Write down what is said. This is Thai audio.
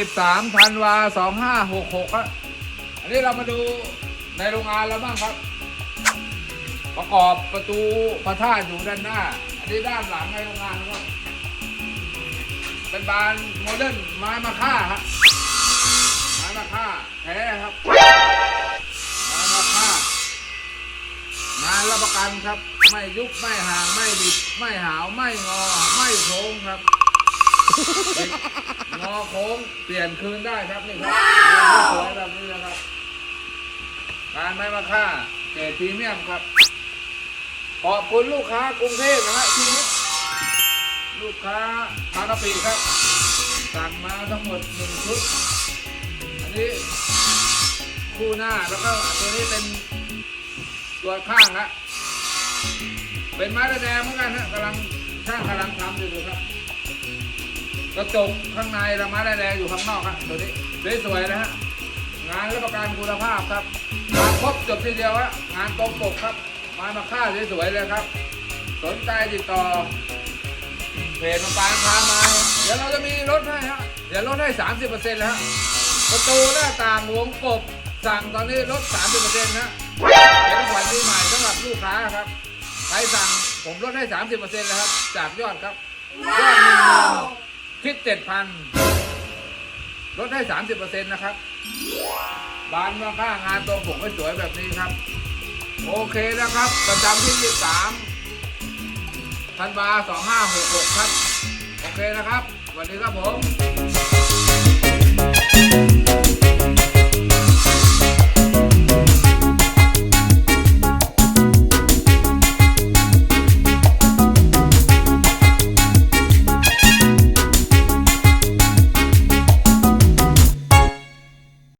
23ธันวา2566ครับอันนี้เรามาดูในโรงงานแล้วบ้างครับ ประกอบประตูพระธาตุอยู่ด้านหน้า อันนี้ด้านหลังในโรงงานครับ เป็นบานโมเดิร์นไม้มาค่าฮะไม้มาค่าแท้ครับไม้มาค่างานรับประกันครับ ไม่ยุบไม่ห่างไม่บิดไม่หาวไม่งอ ไม่โค้งครับ งอโค้งเปลี่ยนคืนได้ครับนี่ครับสวยแบบนี้นะครับ การไม้มาค่าเกรดพรีเมียมครับ ขอบคุณลูกค้ากรุงเทพนะฮะที่นี้ลูกค้าบางกะปิครับ สั่งมาทั้งหมดหนึ่งชุด อันนี้คู่หน้าแล้วก็ตัวนี้เป็นตัวข้างละเป็นไม้ระแดงเหมือนกันฮะกำลังช่างกำลังทำอยู่เลยครับ กระจกข้างในและไม้ระแดงอยู่ข้างนอกครับตัวนี้สวยๆนะฮะงานรับประกันคุณภาพครับมาครบจบทีเดียวฮะงานตรงปกครับม้มาค่าสวยๆเลยครับ สนใจติดต่อเพจมาปางพามาเดี๋ยวเราจะมีลดให้ฮะเดี๋ยวลดให้ 30%แล้วฮะประตูหน้าต่างวงกบสั่งตอนนี้ลด 30%นะเป็นขวัญปีใหม่สำหรับลูกค้าครับ ใครสั่งผมลดให้ 30%แล้วครับ จากยอดครับ ยอดหนึ่ง คิดเจ็ดพันลดให้สามสิบเปอร์เซ็นต์นะครับบานมาค่างานตรงผมก็สวยแบบนี้ครับ โอเคนะครับ ประจำที่23ธันวาสองห้าหกหกครับ โอเคนะครับสวัสดีครับผม